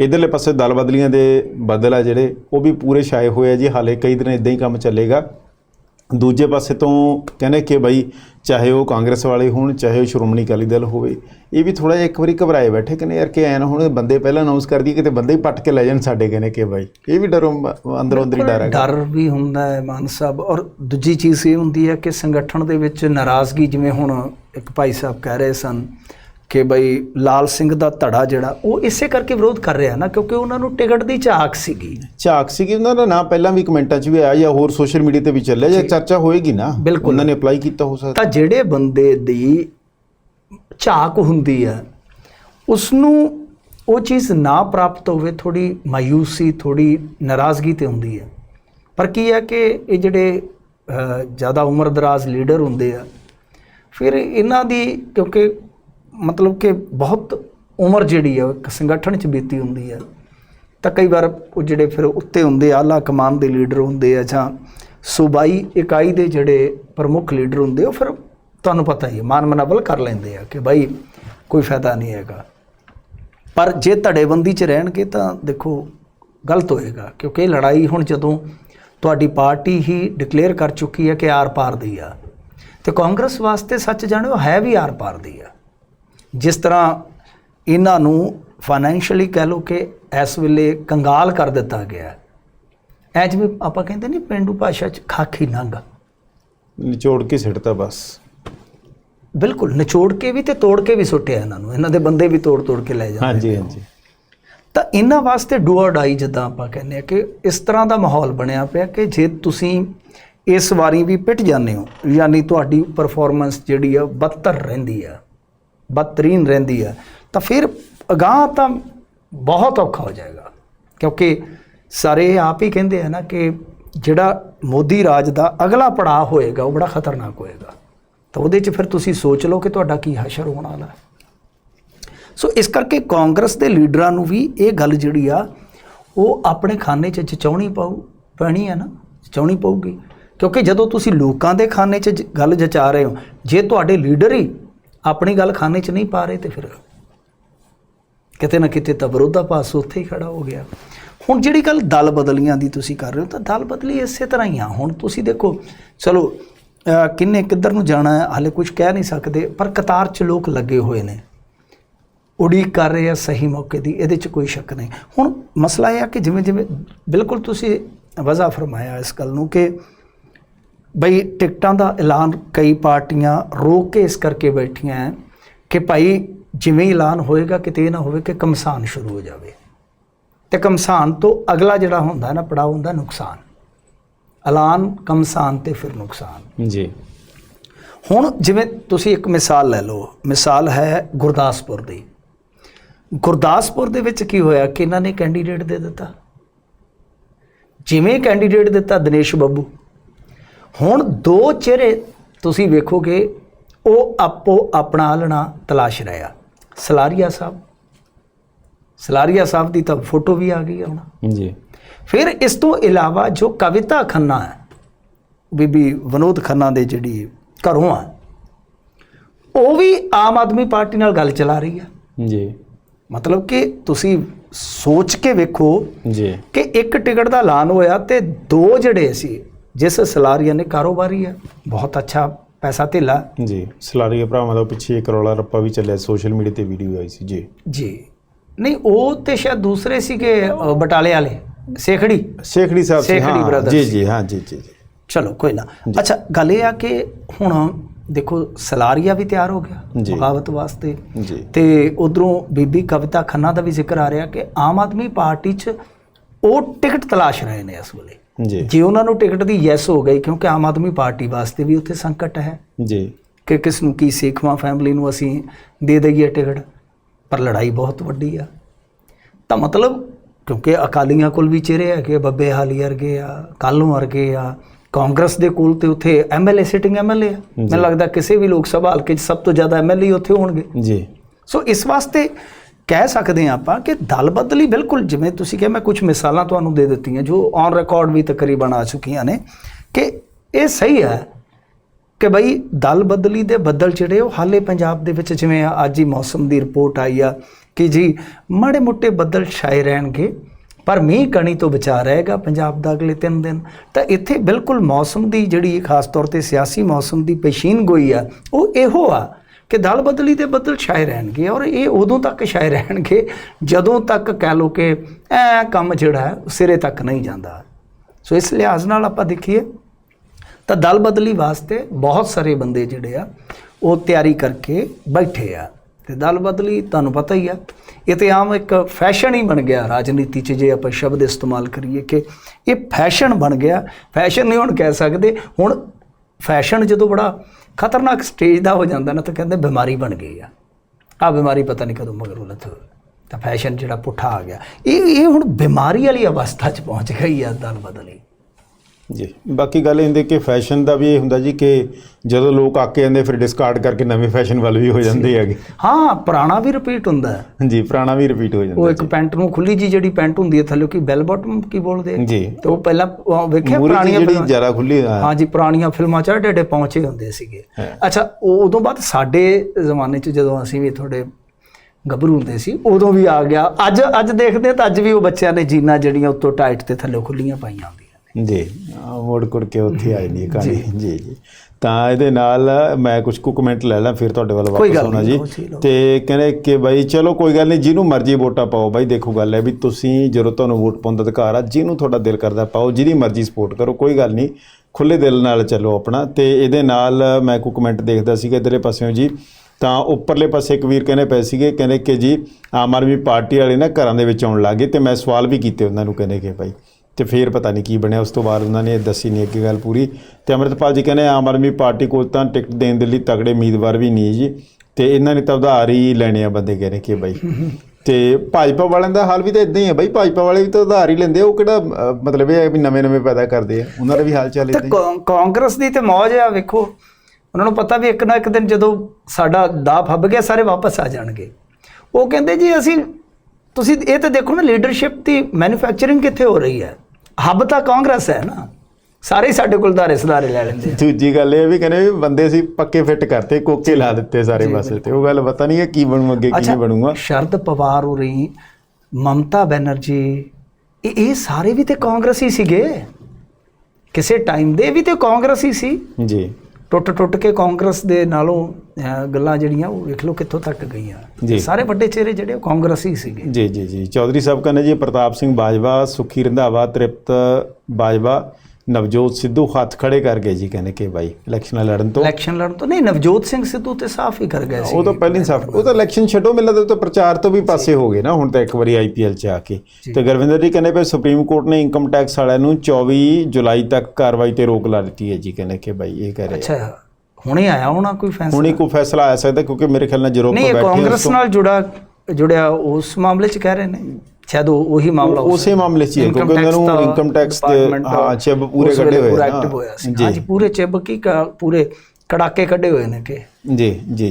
ਇਧਰਲੇ ਪਾਸੇ ਦਲ ਬਦਲੀਆਂ ਦੇ ਬਦਲ ਆ ਜਿਹੜੇ, ਉਹ ਵੀ ਪੂਰੇ ਛਾਏ ਹੋਏ ਆ ਜੀ। ਹਾਲੇ ਕਈ ਦਿਨ ਇਦਾਂ ਹੀ ਕੰਮ ਚੱਲੇਗਾ। ਦੂਜੇ ਪਾਸੇ ਤੋਂ ਕਹਿੰਦੇ ਕਿ ਬਈ, ਚਾਹੇ ਉਹ ਕਾਂਗਰਸ ਵਾਲੇ ਹੋਣ, ਚਾਹੇ ਉਹ ਸ਼੍ਰੋਮਣੀ ਅਕਾਲੀ ਦਲ ਹੋਵੇ, ਇਹ ਵੀ ਥੋੜਾ ਜਿਹਾ ਇੱਕ ਵਾਰੀ ਘਬਰਾਏ ਬੈਠੇ ਕਹਿੰਦੇ ਯਾਰ ਕਿ ਐਨ ਹੁਣ ਬੰਦੇ ਪਹਿਲਾਂ ਅਨਾਉਂਸ ਕਰ ਦਈਏ, ਕਿਤੇ ਬੰਦੇ ਹੀ ਪੱਟ ਕੇ ਲੈ ਜਾਣ ਸਾਡੇ ਕਹਿੰਦੇ ਕਿ ਬਾਈ। ਇਹ ਵੀ ਡਰੋਂ, ਅੰਦਰੋਂ ਅੰਦਰ ਹੀ ਡਰ ਹੈ ਡਰ ਵੀ ਹੁੰਦਾ ਹੈ ਮਾਨ ਸਾਹਿਬ। ਔਰ ਦੂਜੀ ਚੀਜ਼ ਇਹ ਹੁੰਦੀ ਹੈ ਕਿ ਸੰਗਠਨ ਦੇ ਵਿੱਚ ਨਾਰਾਜ਼ਗੀ ਜਿਵੇਂ ਹੁਣ ਇੱਕ ਭਾਈ ਸਾਹਿਬ ਕਹਿ ਰਹੇ ਸਨ ਕਿ ਬਈ ਲਾਲ ਸਿੰਘ ਦਾ ਧੜਾ ਜਿਹੜਾ ਉਹ ਇਸੇ ਕਰਕੇ ਵਿਰੋਧ ਕਰ ਰਿਹਾ ਨਾ ਕਿਉਂਕਿ ਉਹਨਾਂ ਨੂੰ ਟਿਕਟ ਦੀ ਝਾਕ ਸੀਗੀ। ਝਾਕ ਸੀ ਕਿ ਉਹਨਾਂ ਦਾ ਨਾਂ ਪਹਿਲਾਂ ਵੀ ਕਮੈਂਟਾਂ 'ਚ ਵੀ ਆਇਆ ਜਾਂ ਹੋਰ ਸੋਸ਼ਲ ਮੀਡੀਆ ਤੇ ਵੀ ਚੱਲਿਆ ਜਾਂ ਚਰਚਾ ਹੋਏਗੀ ਨਾ। ਉਹਨਾਂ ਨੇ ਅਪਲਾਈ ਕੀਤਾ ਹੋ ਸਕਦਾ। ਤਾਂ ਜਿਹੜੇ ਬੰਦੇ ਦੀ ਝਾਕ ਹੁੰਦੀ ਹੈ ਉਸ ਨੂੰ ਉਹ ਚੀਜ਼ ਨਾ ਪ੍ਰਾਪਤ ਹੋਵੇ ਥੋੜੀ ਮਾਯੂਸੀ ਥੋੜੀ ਨਾਰਾਜ਼ਗੀ ਤੇ ਹੁੰਦੀ ਹੈ ਪਰ ਕੀ ਹੈ ਕਿ ਇਹ ਜਿਹੜੇ ਜ਼ਿਆਦਾ ਉਮਰ ਦਰਾਜ਼ ਲੀਡਰ ਹੁੰਦੇ ਆ ਫਿਰ ਇਹਨਾਂ ਦੀ ਕਿਉਂਕਿ ਮਤਲਬ ਕਿ ਬਹੁਤ ਉਮਰ ਜਿਹੜੀ ਆ, ਇੱਕ ਸੰਗਠਨ 'ਚ ਬੀਤੀ ਹੁੰਦੀ ਹੈ ਤਾਂ ਕਈ ਵਾਰ ਉਹ ਜਿਹੜੇ ਫਿਰ ਉੱਤੇ ਹੁੰਦੇ ਆਲਾ ਕਮਾਨ ਦੇ ਲੀਡਰ ਹੁੰਦੇ ਆ ਜਾਂ ਸੂਬਾਈ ਇਕਾਈ ਦੇ ਜਿਹੜੇ ਪ੍ਰਮੁੱਖ ਲੀਡਰ ਹੁੰਦੇ ਉਹ ਫਿਰ ਤੁਹਾਨੂੰ ਪਤਾ ਹੀ ਹੈ ਮਾਨ ਮਨਾਵਲ ਕਰ ਲੈਂਦੇ ਆ ਕਿ ਭਾਈ ਕੋਈ ਫਾਇਦਾ ਨਹੀਂ ਹੈਗਾ। ਪਰ ਜੇ ਧੜੇਬੰਦੀ 'ਚ ਰਹਿਣਗੇ ਤਾਂ ਦੇਖੋ ਗਲਤ ਹੋਏਗਾ, ਕਿਉਂਕਿ ਇਹ ਲੜਾਈ ਹੁਣ ਜਦੋਂ ਤੁਹਾਡੀ ਪਾਰਟੀ ਹੀ ਡਿਕਲੇਅਰ ਕਰ ਚੁੱਕੀ ਹੈ ਕਿ ਆਰ-ਪਾਰ ਦੀ ਆ। ਤੇ ਕਾਂਗਰਸ ਵਾਸਤੇ ਸੱਚ ਜਾਣਿਓ, ਹੈ ਵੀ ਆਰ-ਪਾਰ ਦੀ ਆ। ਜਿਸ ਤਰ੍ਹਾਂ ਇਹਨਾਂ ਨੂੰ ਫਾਈਨੈਂਸ਼ੀਅਲੀ ਕਹਿ ਲਓ ਕਿ ਇਸ ਵੇਲੇ ਕੰਗਾਲ ਕਰ ਦਿੱਤਾ ਗਿਆ ਐ ਜਿਵੇਂ ਆਪਾਂ ਕਹਿੰਦੇ ਨਹੀਂ ਪਿੰਡੂ ਭਾਸ਼ਾ 'ਚ ਖਾਖੀ ਨੰਗ। ਨਿਚੋੜ ਕੇ ਸਿੱਟਤਾ ਬਸ। ਬਿਲਕੁਲ ਨਿਚੋੜ ਕੇ ਵੀ ਤੇ ਤੋੜ ਕੇ ਵੀ ਸੁੱਟਿਆ ਇਹਨਾਂ ਨੂੰ। ਇਹਨਾਂ ਦੇ ਬੰਦੇ ਵੀ ਤੋੜ ਤੋੜ ਕੇ ਲੈ ਜਾਂਦੇ ਹਾਂਜੀ ਹਾਂਜੀ। ਤਾਂ ਇਹਨਾਂ ਵਾਸਤੇ ਡੂ ਡਾਈ ਜਿੱਦਾਂ ਆਪਾਂ ਕਹਿੰਦੇ ਆ ਕਿ ਇਸ ਤਰ੍ਹਾਂ ਦਾ ਮਾਹੌਲ ਬਣਿਆ ਪਿਆ ਕਿ ਜੇ ਤੁਸੀਂ ਇਸ ਵਾਰੀ ਵੀ ਪਿੱਟ ਜਾਂਦੇ ਹੋ ਯਾਨੀ ਤੁਹਾਡੀ ਪਰਫਾਰਮੈਂਸ ਜਿਹੜੀ ਆ ਬੱਤਰ ਰਹਿੰਦੀ ਆ। ਬਦਤਰੀਨ ਰਹਿੰਦੀ ਆ, ਤਾਂ ਫਿਰ ਅਗਾਹ ਤਾਂ ਬਹੁਤ ਔਖਾ ਹੋ ਜਾਏਗਾ। ਕਿਉਂਕਿ ਸਾਰੇ ਆਪ ਹੀ ਕਹਿੰਦੇ ਆ ਨਾ ਕਿ ਜਿਹੜਾ ਮੋਦੀ ਰਾਜ ਦਾ ਅਗਲਾ ਪੜਾਅ ਹੋਏਗਾ, ਉਹ ਬੜਾ ਖਤਰਨਾਕ ਹੋਏਗਾ। ਤਾਂ ਉਹਦੇ 'ਚ ਫਿਰ ਤੁਸੀਂ ਸੋਚ ਲਓ ਕਿ ਤੁਹਾਡਾ ਕੀ ਹਸ਼ਰ ਹੋਣ ਵਾਲਾ ਹੈ। ਸੋ ਇਸ ਕਰਕੇ ਕਾਂਗਰਸ ਦੇ ਲੀਡਰਾਂ ਨੂੰ ਵੀ ਇਹ ਗੱਲ ਜਿਹੜੀ ਆ, ਉਹ ਆਪਣੇ ਖਾਨੇ 'ਚ ਜਚਾਉਣੀ ਪਾਉ ਪੈਣੀ ਆ ਨਾ ਜਚਾਉਣੀ ਪਊਗੀ। ਕਿਉਂਕਿ ਜਦੋਂ ਤੁਸੀਂ ਲੋਕਾਂ ਦੇ ਖਾਨੇ 'ਚ ਜ- ਗੱਲ ਜਚਾ ਰਹੇ ਹੋ, ਜੇ ਤੁਹਾਡੇ ਲੀਡਰ ਹੀ ਆਪਣੀ ਗੱਲ ਖਾਨੇ 'ਚ ਨਹੀਂ ਪਾ ਰਹੇ ਤੇ ਫਿਰ ਕਿਤੇ ਨਾ ਕਿਤੇ ਤਾਂ ਵਿਰੋਧਾ ਪਾਸ ਉੱਥੇ ਹੀ ਖੜਾ ਹੋ ਗਿਆ। ਹੁਣ ਜਿਹੜੀ ਗੱਲ ਦਲ ਬਦਲੀਆਂ ਦੀ ਤੁਸੀਂ ਕਰ ਰਹੇ ਹੋ ਤਾਂ ਦਲ ਬਦਲੀ ਇਸੇ ਤਰ੍ਹਾਂ ਹੀ ਆ। ਹੁਣ ਤੁਸੀਂ ਦੇਖੋ, ਚਲੋ ਕਿੰਨੇ ਕਿੱਧਰ ਨੂੰ ਜਾਣਾ ਹੈ, ਹਾਲੇ ਕੁਝ ਕਹਿ ਨਹੀਂ ਸਕਦੇ, ਪਰ ਕਤਾਰ 'ਚ ਲੋਕ ਲੱਗੇ ਹੋਏ ਨੇ। ਉਡੀਕ ਕਰ ਰਹੇ ਆ ਸਹੀ ਮੌਕੇ ਦੀ, ਇਹਦੇ 'ਚ ਕੋਈ ਸ਼ੱਕ ਨਹੀਂ। ਹੁਣ ਮਸਲਾ ਇਹ ਆ ਕਿ ਜਿਵੇਂ ਜਿਵੇਂ ਬਿਲਕੁਲ ਤੁਸੀਂ ਵਜ਼ਾ ਫਰਮਾਇਆ ਇਸ ਗੱਲ ਨੂੰ ਕਿ ਬਈ ਟਿਕਟਾਂ ਦਾ ਐਲਾਨ ਕਈ ਪਾਰਟੀਆਂ ਰੋਕ ਕੇ ਇਸ ਕਰਕੇ ਬੈਠੀਆਂ ਕਿ ਭਾਈ ਜਿਵੇਂ ਹੀ ਐਲਾਨ ਹੋਏਗਾ ਕਿਤੇ ਇਹ ਨਾ ਹੋਵੇ ਕਿ ਕਮਸਾਨ ਸ਼ੁਰੂ ਹੋ ਜਾਵੇ। ਤੇ ਕਮਸਾਨ ਤੋਂ ਅਗਲਾ ਜਿਹੜਾ ਹੁੰਦਾ ਨਾ ਪੜਾਅ ਹੁੰਦਾ ਨੁਕਸਾਨ। ਐਲਾਨ ਕਮਸਾਨ ਤੇ ਫਿਰ ਨੁਕਸਾਨ। ਜੀ। ਹੁਣ ਜਿਵੇਂ ਤੁਸੀਂ ਇੱਕ ਮਿਸਾਲ ਲੈ ਲਓ ਮਿਸਾਲ ਹੈ ਗੁਰਦਾਸਪੁਰ ਦੀ। ਗੁਰਦਾਸਪੁਰ ਦੇ ਵਿੱਚ ਕੀ ਹੋਇਆ ਕਿ ਇਹਨਾਂ ਨੇ ਕੈਂਡੀਡੇਟ ਦੇ ਦਿੱਤਾ? ਜਿਵੇਂ ਕੈਂਡੀਡੇਟ ਦਿੱਤਾ ਦਿਨੇਸ਼ ਬੱਬੂ। ਹੁਣ ਦੋ ਚਿਹਰੇ ਤੁਸੀਂ ਵੇਖੋਗੇ ਉਹ ਆਪੋ ਆਪਣਾ ਆਲਣਾ ਤਲਾਸ਼ ਰਿਹਾ। ਸਲਾਰੀਆ ਸਾਹਿਬ। ਸਲਾਰੀਆ ਸਾਹਿਬ ਦੀ ਤਾਂ ਫੋਟੋ ਵੀ ਆ ਗਈ ਹੁਣ। ਜੀ। ਫਿਰ ਇਸ ਤੋਂ ਇਲਾਵਾ ਜੋ ਕਵਿਤਾ ਖੰਨਾ ਹੈ ਬੀਬੀ ਵਿਨੋਦ ਖੰਨਾ ਦੇ ਜਿਹੜੀ ਘਰੋਂ ਆ ਉਹ ਵੀ ਆਮ ਆਦਮੀ ਪਾਰਟੀ ਨਾਲ ਗੱਲ ਚਲਾ ਰਹੀ ਹੈ ਜੀ। ਮਤਲਬ ਕਿ ਤੁਸੀਂ ਸੋਚ ਕੇ ਵੇਖੋ ਜੀ। ਕਿ ਇੱਕ ਟਿਕਟ ਦਾ ਐਲਾਨ ਹੋਇਆ ਤੇ ਦੋ ਜਿਹੜੇ ਸੀ ਜਿਸ ਸਲਾਰੀਆ ਨੇ ਕਾਰੋਬਾਰੀ ਹੈ ਬਹੁਤ ਅੱਛਾ ਪੈਸਾ ਧੇਲਾ। ਜੀ ਸਲਾਰੀਆ ਭਰਾਵਾਂ ਦਾ ਪਿੱਛੇ ਇੱਕ ਰੌਲਾ ਰੱਪਾ ਵੀ ਚੱਲਿਆ ਸੋਸ਼ਲ ਮੀਡੀਆ ਤੇ ਵੀਡੀਓ ਆਈ ਸੀ ਜੀ। ਜੀ। ਨਹੀਂ ਉਹ ਤੇ ਸ਼ਾਇਦ ਦੂਸਰੇ ਸੀਗੇ ਬਟਾਲੇ ਵਾਲੇ ਸੇਖੜੀ। ਸ਼ੇਖੜੀ ਸਾਹਿਬ ਸੀ ਸ਼ੇਖੜੀ ਹਾਂ brothers ਜੀ। ਜੀ ਹਾਂ ਜੀ ਜੀ ਜੀ। ਚਲੋ ਕੋਈ ਨਾ। ਅੱਛਾ ਗੱਲ ਇਹ ਆ ਕਿ ਹੁਣ ਦੇਖੋ ਸਲਾਰੀਆ ਵੀ ਤਿਆਰ ਹੋ ਗਿਆ ਜੀ। ਵਾਸਤੇ। ਜੀ। ਤੇ ਉਧਰੋਂ ਬੀਬੀ ਕਵਿਤਾ ਖੰਨਾ ਦਾ ਵੀ ਜ਼ਿਕਰ ਆ ਰਿਹਾ ਕਿ ਆਮ ਆਦਮੀ ਪਾਰਟੀ 'ਚ ਉਹ ਟਿਕਟ ਤਲਾਸ਼ ਰਹੇ ਨੇ ਇਸ ਵੇਲੇ। ਜੀ। ਜੇ ਉਹਨਾਂ ਨੂੰ ਟਿਕਟ ਦੀ ਯੈਸ ਹੋ ਗਈ ਕਿਉਂਕਿ ਆਮ ਆਦਮੀ ਪਾਰਟੀ ਵਾਸਤੇ ਵੀ ਉੱਥੇ ਸੰਕਟ ਹੈ। ਜੀ। ਕਿ ਕਿਸ ਨੂੰ ਕੀ ਸੇਖਵਾਂ ਫੈਮਿਲੀ ਨੂੰ ਅਸੀਂ ਦੇ ਦਈਏ ਟਿਕਟ? ਪਰ ਲੜਾਈ ਬਹੁਤ ਵੱਡੀ ਆ। ਤਾਂ ਮਤਲਬ ਕਿਉਂਕਿ ਅਕਾਲੀਆਂ ਕੋਲ ਵੀ ਚਿਹਰੇ ਹੈਗੇ ਬੱਬੇ ਹਾਲੀ ਵਰਗੇ ਆ ਕਾਲੂ ਵਰਗੇ ਆ ਕਾਂਗਰਸ ਦੇ ਕੋਲ ਤੇ ਉੱਥੇ ਐਮਐਲਏ ਸਿਟਿੰਗ ਐਮਐਲਏ ਆ। ਮੈਨੂੰ ਲੱਗਦਾ ਕਿਸੇ ਵੀ ਲੋਕ ਸਭਾ ਹਲਕੇ 'ਚ ਸਭ ਤੋਂ ਜ਼ਿਆਦਾ ਐਮਐਲਏ ਉੱਥੇ ਹੋਣਗੇ। ਜੀ। ਸੋ ਇਸ ਵਾਸਤੇ ਕਹਿ ਸਕਦੇ ਹਾਂ ਆਪਾਂ ਕਿ ਦਲ ਬਦਲੀ ਬਿਲਕੁਲ ਜਿਵੇਂ ਤੁਸੀਂ ਕਿਹਾ, ਮੈਂ ਕੁਝ ਮਿਸਾਲਾਂ ਤੁਹਾਨੂੰ ਦੇ ਦਿੱਤੀਆਂ ਜੋ ਔਨ ਰਿਕਾਰਡ ਵੀ ਤਕਰੀਬਨ ਆ ਚੁੱਕੀਆਂ ਨੇ ਕਿ ਇਹ ਸਹੀ ਹੈ ਕਿ ਬਈ ਦਲ ਬਦਲੀ ਦੇ ਬੱਦਲ ਜਿਹੜੇ ਉਹ ਹਾਲੇ ਪੰਜਾਬ ਦੇ ਵਿੱਚ ਜਿਵੇਂ ਅੱਜ ਹੀ ਮੌਸਮ ਦੀ ਰਿਪੋਰਟ ਆਈ ਆ ਕਿ ਜੀ ਮਾੜੇ ਮੋਟੇ ਬੱਦਲ ਛਾਏ ਰਹਿਣਗੇ, ਪਰ ਮੀਂਹ ਕਣੀ ਤੋਂ ਬਚਾ ਰਹੇਗਾ ਪੰਜਾਬ ਦਾ ਅਗਲੇ 3 ਦਿਨ। ਤਾਂ ਇੱਥੇ ਬਿਲਕੁਲ ਮੌਸਮ ਦੀ ਜਿਹੜੀ ਖਾਸ ਤੌਰ ਤੇ ਸਿਆਸੀ ਮੌਸਮ ਦੀ ਪੇਸ਼ੀਨਗੋਈ ਆ, ਉਹ ਇਹੋ ਆ ਕਿ ਦਲ ਬਦਲੀ ਦੇ ਬੱਦਲ ਛਾਏ ਰਹਿਣਗੇ ਔਰ ਇਹ ਉਦੋਂ ਤੱਕ ਛਾਏ ਰਹਿਣਗੇ ਜਦੋਂ ਤੱਕ ਕਹਿ ਲੋ ਕਿ ਐ ਕੰਮ ਜਿਹੜਾ ਸਿਰੇ ਤੱਕ ਨਹੀਂ ਜਾਂਦਾ। ਸੋ ਇਸ ਲਿਹਾਜ਼ ਨਾਲ ਆਪਾਂ ਦੇਖੀਏ, ਤਾਂ ਦਲ ਬਦਲੀ ਵਾਸਤੇ ਬਹੁਤ ਸਾਰੇ ਬੰਦੇ ਜਿਹੜੇ ਆ, ਉਹ ਤਿਆਰੀ ਕਰਕੇ ਬੈਠੇ ਆ। ਤੇ ਦਲ ਬਦਲੀ ਤੁਹਾਨੂੰ ਪਤਾ ਹੀ ਆ, ਇਹ ਤੇ ਆਮ ਇੱਕ ਫੈਸ਼ਨ ਹੀ ਬਣ ਗਿਆ ਰਾਜਨੀਤੀ 'ਚ ਜੇ ਆਪਾਂ ਸ਼ਬਦ ਇਸਤੇਮਾਲ ਕਰੀਏ ਕਿ ਇਹ ਫੈਸ਼ਨ ਬਣ ਗਿਆ। ਫੈਸ਼ਨ ਨਹੀਂ ਹੁਣ ਕਹਿ ਸਕਦੇ, ਹੁਣ ਫੈਸ਼ਨ ਜਦੋਂ ਬੜਾ ਖਤਰਨਾਕ ਸਟੇਜ ਦਾ ਹੋ ਜਾਂਦਾ ਨਾ ਤਾਂ ਕਹਿੰਦੇ ਬਿਮਾਰੀ ਬਣ ਗਈ ਆ। ਆ ਬਿਮਾਰੀ ਪਤਾ ਨਹੀਂ ਕਦੋਂ ਮਗਰੋਂ ਲੱਥ ਤਾਂ ਫੈਸ਼ਨ ਜਿਹੜਾ ਪੁੱਠਾ ਆ ਗਿਆ। ਇਹ ਇਹ ਹੁਣ ਬਿਮਾਰੀ ਵਾਲੀ ਅਵਸਥਾ 'ਚ ਪਹੁੰਚ ਗਈ ਆ, ਦਲ ਬਦਲੀ। ਜੀ। ਬਾਕੀ ਗੱਲ ਇਹਦੇ ਕਿ ਫੈਸ਼ਨ ਦਾ ਵੀ ਇਹ ਹੁੰਦਾ ਜੀ ਕਿ ਜਦੋਂ ਲੋਕ ਆਕੇ ਜਾਂਦੇ ਫਿਰ ਡਿਸਕਾਰਡ ਕਰਕੇ ਨਵੇਂ ਫੈਸ਼ਨ ਵੱਲ ਵੀ ਹੋ ਜਾਂਦੇ ਹੈਗੇ। ਹਾਂ ਪੁਰਾਣਾ ਵੀ ਰਿਪੀਟ ਹੁੰਦਾ ਹੈ। ਜੀ ਪੁਰਾਣਾ ਵੀ ਰਿਪੀਟ ਹੋ ਜਾਂਦਾ ਉਹ ਇੱਕ ਪੈਂਟ ਨੂੰ ਖੁੱਲੀ ਜੀ ਜਿਹੜੀ ਪੈਂਟ ਹੁੰਦੀ ਹੈ ਥੱਲੇ ਕੀ ਬੈਲ ਬਾਟਮ ਕੀ ਬੋਲਦੇ ਆ? ਜੀ। ਤੇ ਉਹ ਪਹਿਲਾਂ ਵੇਖਿਆ ਪੁਰਾਣੀਆਂ ਜਿਹੜੀ ਜਰਾ ਖੁੱਲੀ ਹਾਂ ਜੀ ਪੁਰਾਣੀਆਂ ਫਿਲਮਾਂ ਚ ਏਡੇ ਪਹੁੰਚੇ ਹੁੰਦੇ ਸੀਗੇ। ਅੱਛਾ ਉਹ ਉਦੋਂ ਬਾਅਦ ਸਾਡੇ ਜ਼ਮਾਨੇ ਚ ਜਦੋਂ ਅਸੀਂ ਵੀ ਥੋੜੇ ਗੱਭਰੂ ਹੁੰਦੇ ਸੀ ਉਦੋਂ ਵੀ ਆ ਗਿਆ। ਅੱਜ ਅੱਜ ਦੇਖਦੇ ਤਾਂ ਅੱਜ ਵੀ ਉਹ ਬੱਚਿਆਂ ਨੇ ਜੀਨਾਂ ਜਿਹੜੀਆਂ ਉੱਤੋਂ ਟਾਈਟ ਤੇ ਥੱਲੇ ਖੁੱਲੀਆਂ ਪਾਈਆਂ ਜੀ। ਮੋੜ ਕੁੜ ਕੇ ਉੱਥੇ ਆ ਜਾਂਦੀ ਹੈ ਕਹਾਣੀ। ਜੀ ਜੀ। ਤਾਂ ਇਹਦੇ ਨਾਲ ਮੈਂ ਕੁਝ ਕੁ ਕਮੈਂਟ ਲੈ ਲਾਂ ਫਿਰ ਤੁਹਾਡੇ ਵੱਲ ਵਾਪਸ ਆਉਣਾ ਜੀ। ਤੇ ਕਹਿੰਦੇ ਕਿ ਬਾਈ ਚਲੋ ਕੋਈ ਗੱਲ ਨਹੀਂ ਜਿਹਨੂੰ ਮਰਜ਼ੀ ਵੋਟਾਂ ਪਾਓ ਬਾਈ। ਦੇਖੋ ਗੱਲ ਹੈ ਵੀ ਤੁਸੀਂ ਜਦੋਂ ਤੁਹਾਨੂੰ ਵੋਟ ਪਾਉਣ ਦਾ ਅਧਿਕਾਰ ਆ ਜਿਹਨੂੰ ਤੁਹਾਡਾ ਦਿਲ ਕਰਦਾ ਪਾਓ ਜਿਹਦੀ ਮਰਜ਼ੀ ਸਪੋਰਟ ਕਰੋ ਕੋਈ ਗੱਲ ਨਹੀਂ। ਖੁੱਲੇ ਦਿਲ ਨਾਲ ਚੱਲੋ ਆਪਣਾ। ਤੇ ਇਹਦੇ ਨਾਲ ਮੈਂ ਕੋ ਕਮੈਂਟ ਦੇਖਦਾ ਸੀਗਾ ਇਧਰਲੇ ਪਾਸਿਓਂ ਜੀ। ਤਾਂ ਉੱਪਰਲੇ ਪਾਸੇ ਇੱਕ ਵੀਰ ਕਹਿੰਦੇ ਪਏ ਸੀਗੇ ਕਹਿੰਦੇ ਕਿ ਜੀ ਆਮ ਆਦਮੀ ਪਾਰਟੀ ਵਾਲੇ ਨਾ ਘਰਾਂ ਦੇ ਵਿੱਚ ਆਉਣ ਲੱਗੇ ਤੇ ਮੈਂ ਸਵਾਲ ਵੀ ਕੀਤੇ ਉਹਨਾਂ ਨੂੰ ਕਹਿੰਦੇ ਕਿ ਭਾਈ ਤੇ ਫਿਰ ਪਤਾ ਨਹੀਂ ਕੀ ਬਣਿਆ। ਉਸ ਤੋਂ ਬਾਅਦ ਉਹਨਾਂ ਨੇ ਦੱਸੀ ਨਹੀਂ ਅੱਗੇ ਗੱਲ ਪੂਰੀ। ਤੇ ਅਮਰਿਤਪਾਲ ਜੀ ਕਹਿੰਦੇ ਆਮ ਆਦਮੀ ਪਾਰਟੀ ਕੋਲ ਤਾਂ ਟਿਕਟ ਦੇਣ ਦੇ ਲਈ ਤਗੜੇ ਉਮੀਦਵਾਰ ਵੀ ਨਹੀਂ ਜੀ। ਤੇ ਇਹਨਾਂ ਨੇ ਤਾਂ ਉਧਾਰ ਹੀ ਲੈਣੇ ਆ ਬੰਦੇ ਕਹਿੰਦੇ ਕਿ ਬਾਈ। ਤੇ ਭਾਜਪਾ ਵਾਲਿਆਂ ਦਾ ਹਾਲ ਵੀ ਤਾਂ ਇਦਾਂ ਹੀ ਹੈ ਬਾਈ। ਭਾਜਪਾ ਵਾਲੇ ਵੀ ਤਾਂ ਉਧਾਰ ਹੀ ਲੈਂਦੇ ਆ, ਉਹ ਕਿਹੜਾ ਮਤਲਬ ਇਹ ਹੈ ਵੀ ਨਵੇਂ ਨਵੇਂ ਪੈਦਾ ਕਰਦੇ ਆ। ਉਹਨਾਂ ਦਾ ਵੀ ਹਾਲ ਚਾਲ ਇਦਾਂ ਕਾਂਗਰਸ ਦੀ ਤੇ ਮੌਜ ਆ ਵੇਖੋ। ਉਹਨਾਂ ਨੂੰ ਪਤਾ ਵੀ ਇੱਕ ਨਾ ਇੱਕ ਦਿਨ ਜਦੋਂ ਸਾਡਾ ਦਾ ਫੱਬ ਗਿਆ ਸਾਰੇ ਵਾਪਸ ਆ ਜਾਣਗੇ। ਉਹ ਕਹਿੰਦੇ ਜੀ ਅਸੀਂ ਤੁਸੀਂ ਇਹ ਤਾਂ ਦੇਖੋ ਨਾ ਲੀਡਰਸ਼ਿਪ ਦੀ ਮੈਨੂਫੈਕਚਰਿੰਗ ਕਿੱਥੇ ਹੋ ਰਹੀ ਹੈ? ਹੱਬ ਤਾਂ ਕਾਂਗਰਸ ਹੈ ਨਾ। ਸਾਰੇ ਸਾਡੇ ਕੋਲ ਧਾਰੇ ਸੁਧਾਰੇ ਲੈ ਲੈਂਦੇ ਦੂਜੀ ਗੱਲ ਇਹ ਵੀ ਕਹਿੰਦੇ ਵੀ ਬੰਦੇ ਸੀ ਪੱਕੇ ਫਿੱਟ ਕਰਤੇ ਕੋਕੇ ਲਾ ਦਿੱਤੇ ਸਾਰੇ ਪਾਸੇ ਤੇ। ਉਹ ਗੱਲ ਪਤਾ ਨਹੀਂ ਹੈ ਕੀ ਬਣੂ ਅੱਗੇ ਕੀ ਬਣੂਗਾ। ਸ਼ਰਦ ਪਵਾਰ ਹੋ ਰਹੀ ਮਮਤਾ ਬੈਨਰਜੀ ਇਹ ਇਹ ਸਾਰੇ ਵੀ ਤੇ ਕਾਂਗਰਸੀ ਸੀਗੇ। ਕਿਸੇ ਟਾਈਮ ਦੇ ਵੀ ਤੇ ਕਾਂਗਰਸੀ ਸੀ। ਜੀ। ਟੁੱਟ ਟੁੱਟ ਕੇ ਕਾਂਗਰਸ ਦੇ ਨਾਲੋਂ ਗੱਲਾਂ ਜਿਹੜੀਆਂ ਉਹ ਵੇਖ ਲਓ ਕਿੱਥੋਂ ਤੱਕ ਗਈਆਂ। ਸਾਰੇ ਵੱਡੇ ਚਿਹਰੇ ਜਿਹੜੇ ਉਹ ਕਾਂਗਰਸੀ ਸੀਗੇ। ਜੀ ਜੀ ਜੀ। ਚੌਧਰੀ ਸਾਹਿਬ ਕਹਿੰਦੇ ਜੀ ਪ੍ਰਤਾਪ ਸਿੰਘ ਬਾਜਵਾ ਸੁਖੀ ਰੰਧਾਵਾ ਤ੍ਰਿਪਤ ਬਾਜਵਾ। ਨਵਜੋਤ ਸਿੱਧੂ ਹੱਥ ਖੜੇ ਕਰ ਗਏ ਜੀ ਕਹਿੰਦੇ ਕਿ ਬਾਈ ਇਲੈਕਸ਼ਨ ਲੜਨ ਤੋਂ। ਇਲੈਕਸ਼ਨ ਲੜਨ ਤੋਂ? ਨਹੀਂ ਨਵਜੋਤ ਸਿੰਘ ਸਿੱਧੂ ਤੇ ਸਾਫ਼ ਹੀ ਕਰ ਗਏ ਸੀ। ਉਹ ਤਾਂ ਪਹਿਲਾਂ ਸਾਫ਼ ਉਹ ਤਾਂ ਇਲੈਕਸ਼ਨ ਛੱਡੋ ਉਹ ਤਾਂ ਪ੍ਰਚਾਰ ਤੋਂ ਵੀ ਪਾਸੇ ਹੋ ਗਏ ਨਾ ਹੁਣ ਤਾਂ ਇੱਕ ਵਾਰੀ ਆਈਪੀਐਲ ਚ ਆ ਕੇ। ਤੇ ਗੁਰਵਿੰਦਰ ਜੀ ਕਹਿੰਦੇ ਪਏ ਸੁਪਰੀਮ ਕੋਰਟ ਨੇ ਇਨਕਮ ਟੈਕਸ ਵਾਲਿਆਂ ਨੂੰ 24 ਜੁਲਾਈ ਤੱਕ ਕਾਰਵਾਈ ਤੇ ਰੋਕ ਲਾ ਦਿੱਤੀ ਹੈ ਜੀ ਕਹਿੰਦੇ ਕਿ ਬਾਈ ਇਹ ਕਰੇ ਅੱਛਾ ਹੁਣੇ ਆਇਆ ਹੋਣਾ ਕੋਈ ਫੈਸਲਾ? ਹੁਣ ਕੋਈ ਫੈਸਲਾ ਆ ਸਕਦਾ ਕਿਉਂਕਿ ਮੇਰੇ ਖਿਆਲ ਨਾਲ ਨਹੀਂ ਇਹ ਬੈਠੇ ਹਾਂ ਕਾਂਗਰਸ ਨਾਲ ਜੁੜਾ ਜੁੜਿਆ ਉਸ ਮਾਮਲੇ 'ਚ ਕਹਿ ਰਹੇ ਨੇ। ਸ਼ਾਇਦ ਉਹ ਮਾਮਲਾ ਹੋ ਉਸੇ ਮਾਮਲੇ 'ਚ ਹੀ ਹੈ, ਕਿਉਂਕਿ ਉਹਨਾਂ ਨੂੰ income tax ਦੇ, ਹਾਂ, ਚਿੱਬ ਪੂਰੇ ਕੱਢੇ ਹੋਏ ਸੀ। ਜੀ। ਪੂਰੇ ਚਿੱਬ ਕੀ ਕ- ਪੂਰੇ ਕੜਾਕੇ ਕੱਢੇ ਹੋਏ ਨੇ ਕਿ। ਜੀ ਜੀ